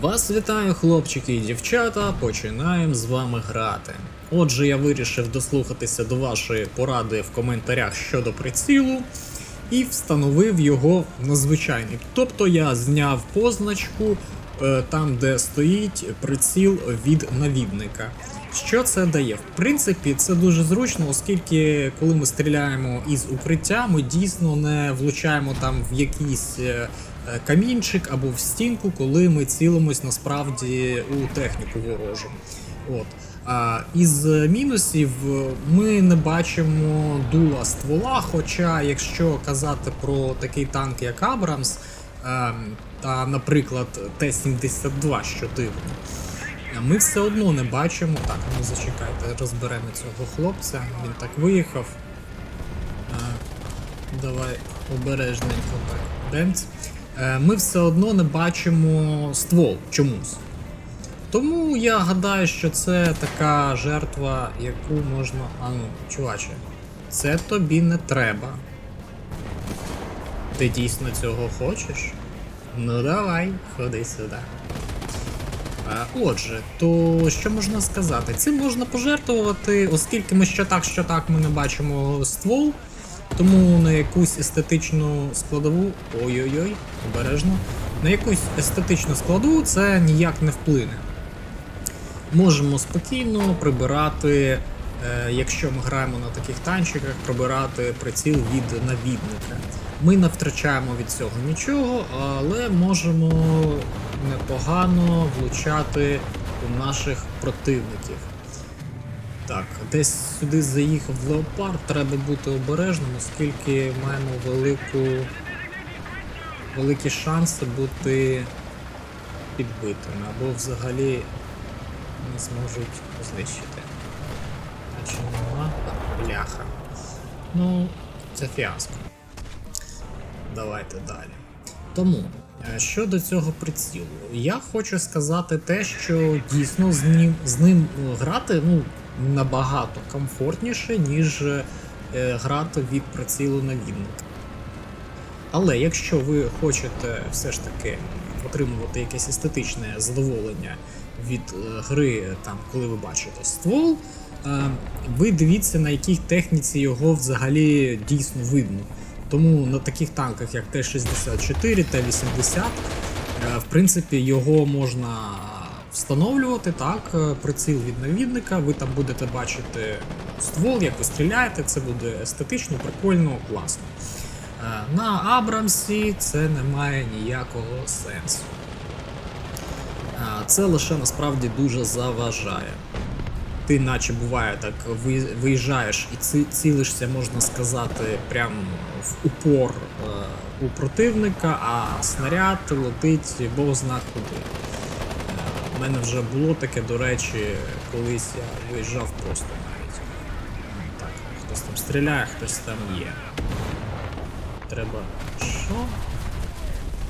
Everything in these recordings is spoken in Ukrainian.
Вас вітаю, хлопчики і дівчата. Починаємо з вами грати. Отже, я вирішив дослухатися до вашої поради в коментарях щодо прицілу і встановив його на звичайний. Тобто я зняв позначку е, там, де стоїть приціл від навідника. Що це дає? В принципі, це дуже зручно, оскільки коли ми стріляємо із укриття, ми дійсно не влучаємо там в якийсь е, е, камінчик або в стінку, коли ми цілимось насправді у техніку ворожу. От. А із мінусів е, ми не бачимо дула ствола. Хоча, якщо казати про такий танк, як Абрамс, ем, та, наприклад, Т-72, що дивно, ми все одно не бачимо. Так, ну зачекайте, розберемо цього хлопця. Він так виїхав. Давай обережненько так. Демць. Е, Ми все одно не бачимо ствол чомусь. Тому я гадаю, що це така жертва, яку можна. А ну, чуваче, це тобі не треба. Ти дійсно цього хочеш? Ну давай, ходи сюди. Отже, то що можна сказати? Цим можна пожертвувати, оскільки ми що так, що так ми не бачимо ствол, тому на якусь естетичну складову. Ой-ой-ой, обережно. На якусь естетичну складову це ніяк не вплине. Можемо спокійно прибирати, е, якщо ми граємо на таких танчиках, прибирати приціл від навідника. Ми не втрачаємо від цього нічого, але можемо непогано влучати у наших противників. Так, десь сюди заїхав леопард, треба бути обережним, оскільки маємо велику, великі шанси бути підбитими або взагалі не зможуть знищити. Нема? Бляха. Ну, це фіаско. Давайте далі. Тому, е, щодо цього прицілу, я хочу сказати те, що дійсно з ним, з ним е, грати ну, набагато комфортніше, ніж е, грати від прицілу навідника. Але якщо ви хочете все ж таки отримувати якесь естетичне задоволення від е, гри, там, коли ви бачите ствол, е, ви дивіться, на якій техніці його взагалі дійсно видно. Тому на таких танках, як Т-64, Т-80, е, в принципі, його можна встановлювати, так, е, приціл від навідника, ви там будете бачити ствол, як ви стріляєте, це буде естетично, прикольно, класно. Е, На Абрамсі це не має ніякого сенсу. Це лише насправді дуже заважає. Ти, наче буває, так виїжджаєш і цілишся, можна сказати, прямо в упор е, у противника, а снаряд летить бог зна куди. У мене вже було таке, до речі, колись я виїжджав просто навіть. Так, хтось там стріляє, хтось там є. Треба. Що?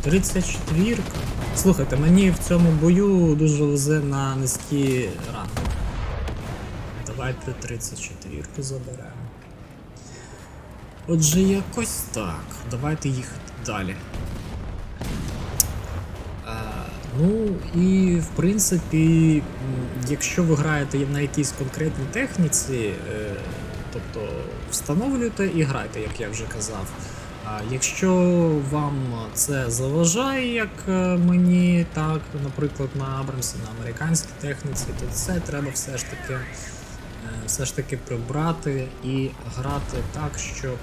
34. Слухайте, мені в цьому бою дуже везе на низькі ранги. Давайте 34 заберемо. Отже, якось так. Давайте їхати далі. Ну і в принципі, якщо ви граєте на якійсь конкретній техніці, е, тобто встановлюйте і грайте, як я вже казав. А якщо вам це заважає, як е, мені, так, наприклад, на Абрамсі, на американській техніці, то це треба все ж таки, е, все ж таки прибрати і грати так, щоб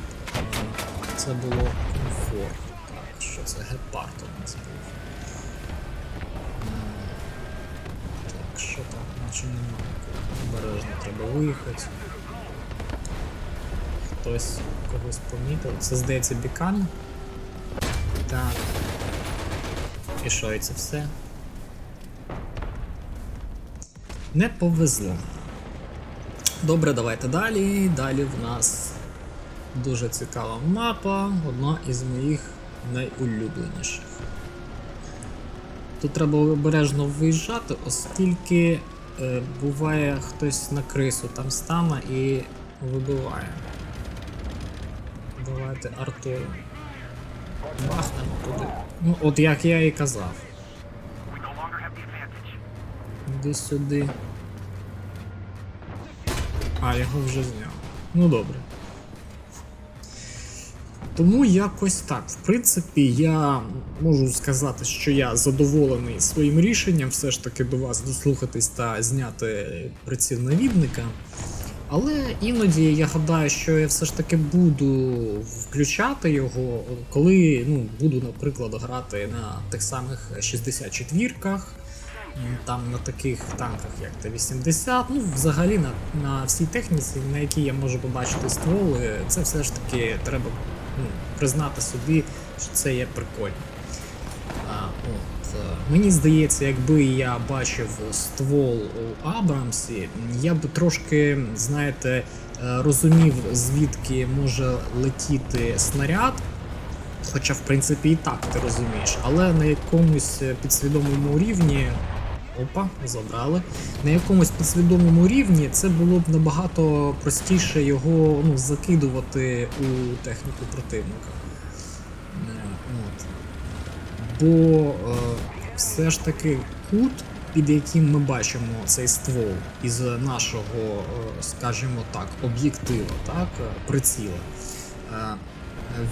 це було комфортно. Так, що це гепард у нас був. Що там, наче немає. Обережно треба виїхати. Хтось когось помітив. Це здається бікан. Так. І що, і це все? Не повезло. Добре, давайте далі. Далі в нас дуже цікава мапа, одна із моїх найулюбленіших. Тут треба обережно виїжджати, оскільки е, буває хтось на крису там стане і вибиває. Давайте артою. Бахнемо туди. Ну, от як я і казав. Іди сюди. А, його вже зняв. Ну добре. Тому якось так. В принципі, я можу сказати, що я задоволений своїм рішенням все ж таки до вас дослухатись та зняти приціл навідника. Але іноді я гадаю, що я все ж таки буду включати його, коли ну, буду, наприклад, грати на тих самих 64-ках, там на таких танках, як Т-80, ну взагалі на, на всій техніці, на якій я можу побачити стволи, це все ж таки треба ну, признати собі, що це є прикольно. А, от, е, мені здається, якби я бачив ствол у Абрамсі, я б трошки, знаєте, е, розумів, звідки може летіти снаряд. Хоча, в принципі, і так ти розумієш, але на якомусь е, підсвідомому рівні. Опа, забрали. На якомусь підсвідомому рівні це було б набагато простіше його ну, закидувати у техніку противника. Е, От. Бо е, все ж таки кут, під яким ми бачимо цей ствол із нашого, е, скажімо так, об'єктива, так, е, приціла, е,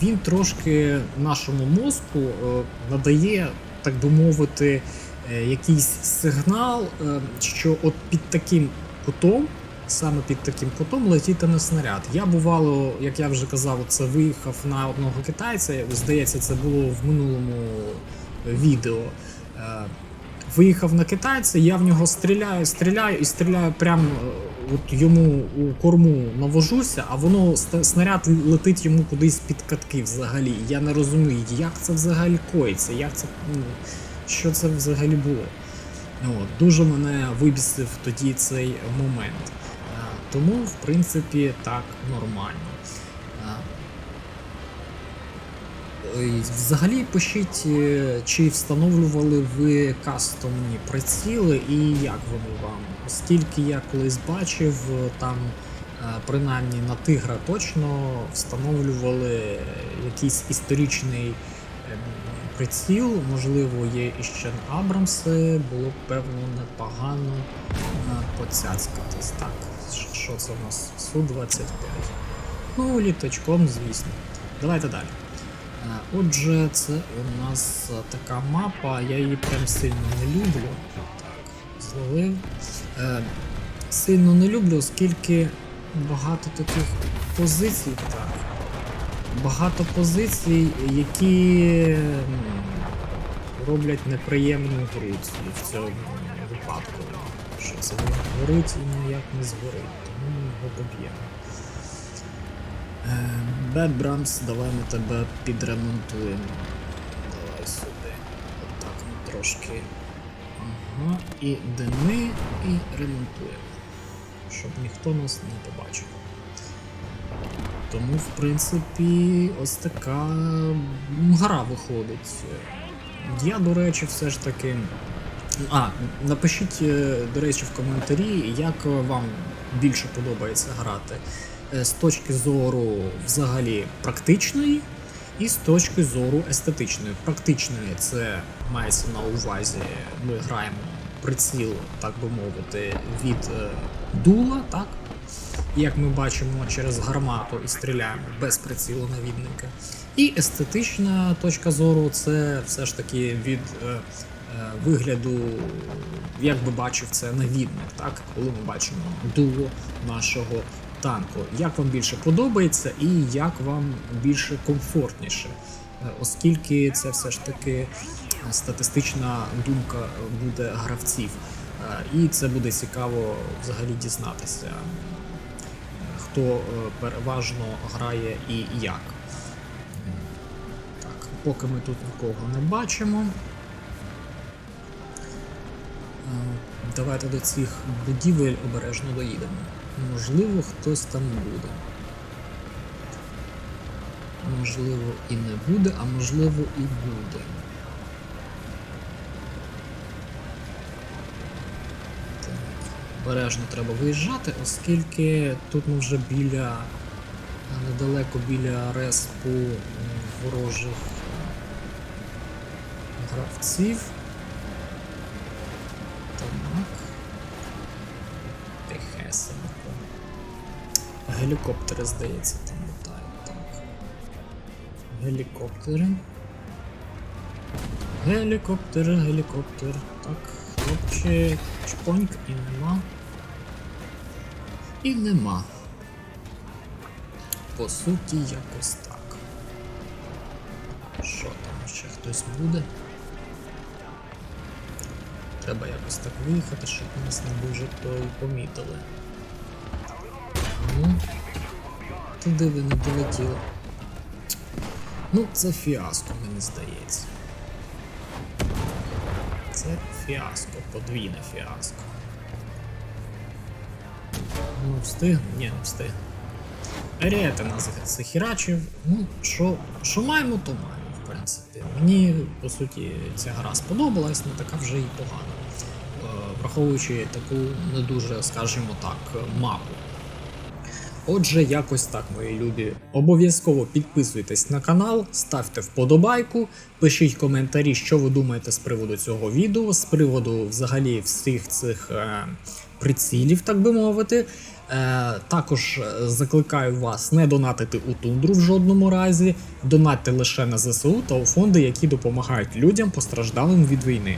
він трошки нашому мозку е, надає, так би мовити, якийсь сигнал, е, що от під таким кутом. Саме під таким кутом летітиме снаряд. Я бувало, як я вже казав, це виїхав на одного китайця. Здається, це було в минулому відео. Е, Виїхав на китайця, я в нього стріляю, стріляю і стріляю прямо е, от йому у корму навожуся, а воно снаряд летить йому кудись під катки взагалі. Я не розумію, як це взагалі коїться, як це, ну, що це взагалі було. От, дуже мене вибісив тоді цей момент. Тому, в принципі, так нормально. Взагалі пишіть, е, чи встановлювали ви кастомні приціли і як вони вам. Оскільки я колись бачив, е, там е, принаймні на тигра точно встановлювали якийсь історичний приціл, можливо, є іще Абрамси, було б певно непогано е, поцяцькатись. Так, що- це у нас? Су-25. Ну, літачком, звісно. Давайте далі. Е, Отже, це у нас така мапа, я її прям сильно не люблю. Так, зловив. Е, сильно не люблю, оскільки багато таких позицій, так. Багато позицій, які роблять неприємну гру в цьому випадку. Що це горить і ніяк не згорить, тому ми його доб'ємо. Бед Брамс, давай ми тебе підремонтуємо. Давай сюди. Отак ми трошки. Ага. І дими, і ремонтуємо. Щоб ніхто нас не побачив. Тому, в принципі, ось така гра виходить. Я, до речі, все ж таки. А, напишіть, е, до речі, в коментарі, як вам більше подобається грати е, з точки зору взагалі практичної і з точки зору естетичної. Практичної це мається на увазі, ми граємо приціл, так би мовити, від е, дула, так? Як ми бачимо через гармату і стріляємо без прицілу навідника. І естетична точка зору це все ж таки від е, е, вигляду, як би бачив це навідник, так? коли ми бачимо дуло нашого танку. Як вам більше подобається і як вам більше комфортніше, Е, оскільки це все ж таки статистична думка буде гравців. Е, І це буде цікаво взагалі дізнатися, хто е, переважно грає і як. Так, поки ми тут нікого не бачимо. Е, Давайте до цих будівель обережно доїдемо. Можливо, хтось там буде. Можливо, і не буде, а можливо і буде. обережно треба виїжджати, оскільки тут ми вже біля е, недалеко біля респу ворожих е, гравців. Так. Тихесенько. Гелікоптери, здається, там літають. Так. Гелікоптери. Гелікоптер, гелікоптер. Так, хлопчик, чпоньк і нема. І нема. По суті, якось так. Що там ще хтось буде? Треба якось так виїхати, щоб нас не дуже то і помітили. Ну, туди ви не долетіли. Ну, це фіаско, мені здається. Це фіаско, подвійне фіаско. Ну, встиг? Ні, не встиг. Аріети нас захерачив. Ну, що, що маємо, то маємо, в принципі. Мені, по суті, ця гра сподобалась, не така вже і погана. Е, Враховуючи таку не дуже, скажімо так, мапу. Отже, якось так, мої любі. Обов'язково підписуйтесь на канал, ставте вподобайку, пишіть коментарі, що ви думаєте з приводу цього відео, з приводу взагалі всіх цих е, прицілів, так би мовити. Е, також е, закликаю вас не донатити у тундру в жодному разі, донатьте лише на ЗСУ та у фонди, які допомагають людям постраждалим від війни.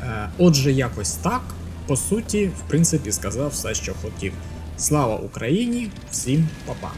Е, отже, якось так. По суті, в принципі, сказав все, що хотів. Слава Україні! Всім па-па!